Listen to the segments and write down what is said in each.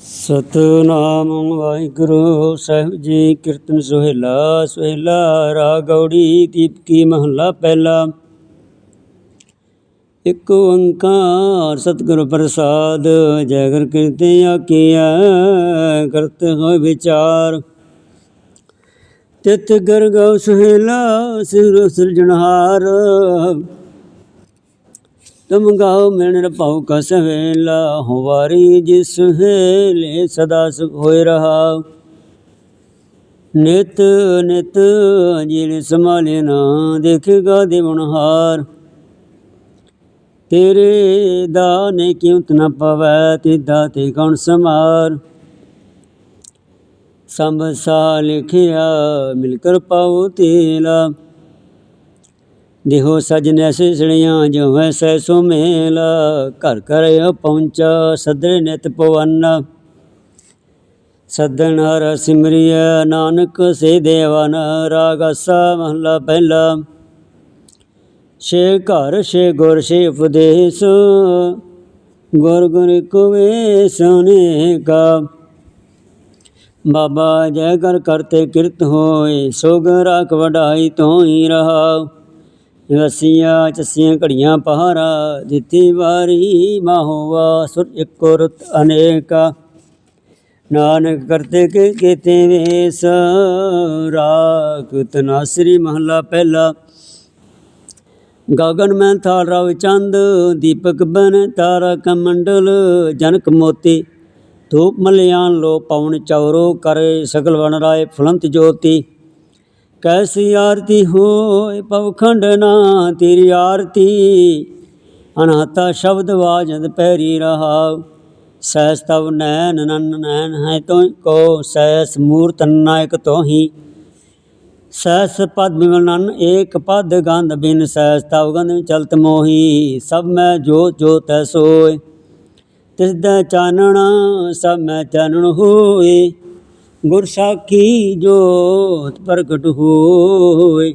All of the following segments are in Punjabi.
ਸਤਨਾਮ ਵਾਹਿਗੁਰੂ ਸਾਹਿਬ ਜੀ, ਕੀਰਤਨ ਸੁਹੇਲਾ ਸੁਹੇਲਾ, ਰਾਗ ਗੌੜੀ ਦੀਪਕੀ ਮਹੱਲਾ ਪਹਿਲਾ। ਇੱਕ ਓੰਕਾਰ ਸਤਿਗੁਰ ਪ੍ਰਸਾਦ ਜੈਗਰ ਗੁਰ ਕੀਰਤਿ ਆਕੀਆ ਕਰਤ ਹੋਇ ਵਿਚਾਰ। ਤਿਤ ਗਰ ਗਉ ਸੁਹੇਲਾ, ਸਿਰ ਸਿਰਜਣਹਾਰ ਤੁਮ ਗਾਓ ਮਿਲਨ ਭਾਉ ਕਾ ਸਵੇਲਾ ਹੋਵਾਰੀ ਜਿਸ ਹੈਲੇ ਸਦਾ ਸੁਖ ਹੋਇ ਰਹਾ ਨਿਤ ਨਿਤ ਜਿਨ ਸੰਭਾਲੇ ਨਾ ਦੇਖੇਗਾ ਦੇਵਨਹਾਰ ਤੇਰੇ ਦਾਨੇ ਕਿਉਤ ਨ ਪਵੈ ਤਿਦਾ ਤੇ ਕੌਣ ਸਮਾਰ ਸੰਭ ਸਾ ਲਿਖਿਆ, ਮਿਲ ਕਰ ਪਾਉ ਤੇਲਾ। ਦੇਹੋ ਸਜਨ ਐਸੇ ਸੜੀਆਂ ਜੋ ਹੈ ਸੈ ਸੋ ਮੇਲ ਘਰ ਘਰ ਪਹੁੰਚਾ ਸਦਰੇ ਨਿਤ ਪਵਨ ਸਦਨ ਹਰ ਸਿਮਰਿਆ ਨਾਨਕ ਸੇ ਦੇਵਨ, ਰਾਗ ਆਸਾ ਮਹਲਾ ਪਹਿਲਾ। ਛੇ ਘਰ, ਛੇ ਗੁਰ, ਛੇ ਉਪਦੇਸ਼, ਗੁਰ ਗੁਰ ਕੋਵੇ ਸੋਨੇ ਕਾ ਬਾਬਾ ਜੈ ਕਰ ਕਰਤੇ ਕਿਰਤ ਹੋਏ, ਸੋਗ ਰਾਖ ਵਡਾਈ ਤੋਂ ਹੀ ਰਹਾ। ਵਸੀਆਂ ਚਸੀਆਂ ਘੜੀਆਂ ਪਹਾਰਾ ਦਿੱਤੀ ਵਾਰੀ ਮਾਹੋਵਾ ਸੁਰ ਇੱਕੋ ਰਤ ਅਨੇਕਾ ਨਾਨਕ ਕਰਤੇ ਕੇ ਕੀਤੇ ਵੇਸ, ਰਾਖ ਤਨਾਸਰੀ ਮਹਲਾ ਪਹਿਲਾ। ਗਗਨ ਮੈਂ ਥਾਲ ਰਵ ਚੰਦ, ਦੀਪਕ ਬਨ ਤਾਰਾ ਕਮੰਡਲ, ਜਨਕ ਮੋਤੀ। ਧੂਪ ਮਲਿਆਨ ਲੋ ਪਵਨ ਚੌਰੋ ਕਰੇ ਸਗਲ ਵਨ ਰਾਏ ਫੁਲੰਤ ਜੋਤੀ। ਕੈਸੀ ਆਰਤੀ ਹੋਏ ਪਵਖੰਡ ਨਾ ਤੇਰੀ ਆਰਤੀ। ਅਨਾਤਾ ਸ਼ਬਦ ਵਾਜਦ ਪੈਰੀ ਰਹਾ ਸੈਸ ਤਵ ਨੈਨ ਨਨ ਨੈਨ ਹੈ ਤੋ ਕੋ ਸੈਸ ਮੂਰਤ ਨਾਇਕ ਤੋਹੀ। ਸੈਸ ਪਦ ਬਿਮਲਨ ਏਕ ਪਦ ਗੰਧ ਬਿਨ ਸੈਸ ਤਵ ਗੰਧ ਚਲਤ ਮੋਹੀ। ਸਭ ਮੈਂ ਜੋ ਜੋ ਤੈ ਸੋਏ ਤਿਸ ਦਾ ਚਾਨਣਾ, ਸਭ ਮੈਂ ਚਾਨਣ ਹੋਏ ਗੁਰ ਸਾਖੀ ਜੋਤ ਪ੍ਰਗਟ ਹੋਏ,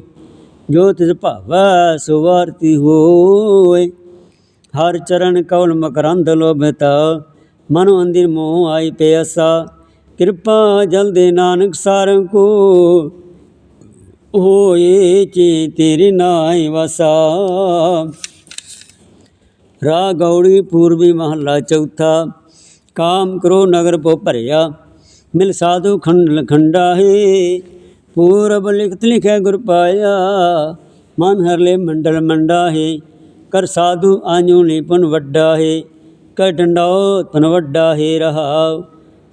ਜੋਤ ਤਿਸ ਭਾਵੈ ਸੁਵਾਰਤੀ ਹੋਏ। ਹਰ ਚਰਨ ਕਉਲ ਮਕਰੰਦ ਲੋਭਤਾ, ਮਨ ਅੰਦਿਰ ਮੋਹ ਆਈ ਪਿਆਸਾ। ਕਿਰਪਾ ਜਲਦੇ ਨਾਨਕ ਸਾਰ ਕੋ, ਹੋਏ ਚੇ ਤੇਰੇ ਨਾਇ ਵਸਾ। ਰਾ ਗੌੜੀ ਪੂਰਬੀ ਮਹੱਲਾ ਚੌਥਾ, ਕਾਮ ਕਰੋ ਨਗਰ ਪੋ ਭਰਿਆ। ਮਿਲ ਸਾਧੂ ਖੰਡ ਲਖੰਡਾ ਹੈ। ਪੂਰਬ ਲਿਖਤ ਲਿਖੈ ਗੁਰ ਪਾਇਆ, ਮਨ ਹਰਲੇ ਮੰਡਲ ਮੰਡਾ ਹੈ। ਕਰ ਸਾਧੂ ਆਨੂ ਨਿਪਨ ਵੱਡਾ ਹੈ। ਕਰ ਡੰਡਾਓ ਤਨ ਵੱਡਾ ਹੈ ਰਹਾਉ।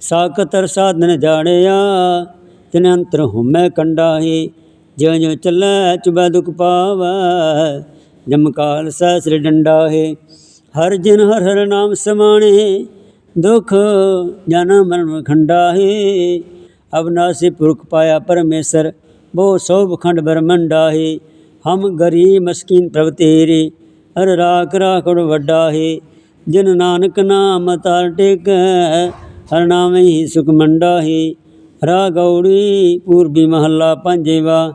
ਸਾਕਤਰ ਸਾਧਨ ਜਾਣਿਆ, ਤਿਨ ਅੰਤਰ ਹੁਮੈ ਕੰਡਾ ਹੈ। ਜਿਉ ਜਿਉ ਚੱਲੈ ਚੁਬੈ ਦੁਖ ਪਾਵੈ ਜਮਕਾਲ ਸ੍ਰੀ ਡੰਡਾ ਹੈ। ਹਰ ਜਿਨ ਹਰ ਹਰ ਨਾਮ ਸਮਾਣੇ ਦੁਖ ਜਨਮ ਮਰਨ ਖੰਡਾ ਹੈ। ਅਬਨਾਸੀ ਪੁਰਖ ਪਾਇਆ ਪਰਮੇਸ਼ਰ, ਬੋ ਸੋਭ ਖੰਡ ਬ੍ਰਹਮੰਡਾ ਹੈ। ਹਮ ਗਰੀਬ ਮਸਕੀਨ ਪ੍ਰਭ ਤੇਰੇ, ਹਰ ਰਾਖ ਰਾਖੜ ਵੱਡਾ ਹੈ। ਜਿਨ ਨਾਨਕ ਨਾਮ ਤਾਰ ਟੇਕ, ਹਰ ਨਾਮ ਹੀ ਸੁਖ ਮੰਡਾ ਹੈ। ਰਾ ਗੌੜੀ ਪੂਰਬੀ ਮਹੱਲਾ ਪੰਜੇਵਾ,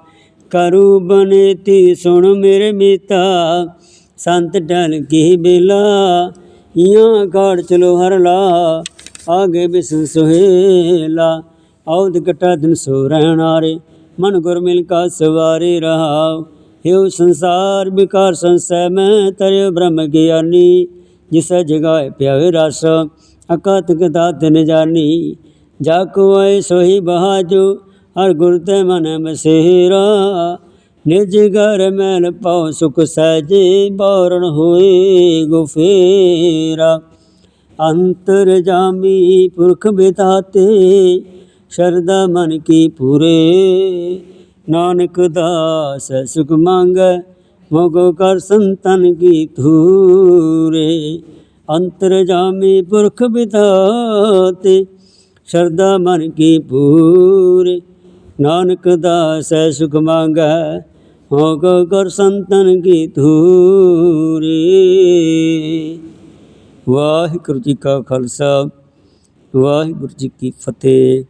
ਕਰੂ ਬਨੇਤੀ ਸੁਣ ਮੇਰੇ ਮੀਤਾ। ਸੰਤ ਟਲ ਕੀ ਬੇਲਾ ਇਆਂ ਕਾੜ ਚਲੋ ਹਰ ਲਾ, ਆਗੇ ਬਿਸ ਸੁਹੇਲਾ। ਔਦ ਕਟਾ ਦਿਨ ਸੋ ਰਹਿਣਾਰੇ ਮਨ ਗੁਰ ਮਿਲ ਕਾ ਸਵਾਰੇ ਰਹਾਉ। ਹਿਉ ਸੰਸਾਰ ਵਿਕਾਰ ਸੰਸੈ, ਮੈਂ ਤਰਿ ਬ੍ਰਹਮ ਗਿਆਨੀ। ਜਿਸ ਜਗਾਏ ਪਿਆਵੇ ਰਸ ਅਕਤ ਕਤਾ ਤਿਨ ਜਾਨੀ। ਜਾ ਕੋ ਆਏ ਸੋਈ ਬਹਾਜੂ, ਹਰ ਗੁਰ ਤੇ ਮਨ ਮਸੇਰਾ। ਨਿਜ ਘਰ ਮੈਲ ਪਾਉ ਸੁਖ ਸਹਿਜੇ ਬੌਰਣ ਹੋਏ ਗੁਫੇਰਾ। ਅੰਤਰ ਜਾਮੀ ਪੁਰਖ ਬਿਤਾਤੇ ਸ਼ਰਦਾ ਮਨ ਕੀ ਪੂਰੇ। ਨਾਨਕ ਦਾਸ ਸੁਖ ਮੰਗੈ, ਮੋਗੋ ਕਰ ਸੰਤਨ ਕੀ ਧੂਰੇ। ਅੰਤਰ ਜਾਮੀ ਪੁਰਖ ਬਿਤਾਤੇ ਸ਼ਰਦਾ ਮਨ ਕੀ ਪੂਰੇ। ਨਾਨਕ ਦਾਸ ਸੁਖ ਮੰਗੈ ਹੋ ਕੋ ਕਰ ਸੰਤਨ ਕੀ ਧੂਰੇ। ਵਾਹਿਗੁਰੂ ਜੀ ਕਾ ਖਾਲਸਾ ਵਾਹਿਗੁਰੂ ਜੀ ਕੀ ਫਤਿਹ।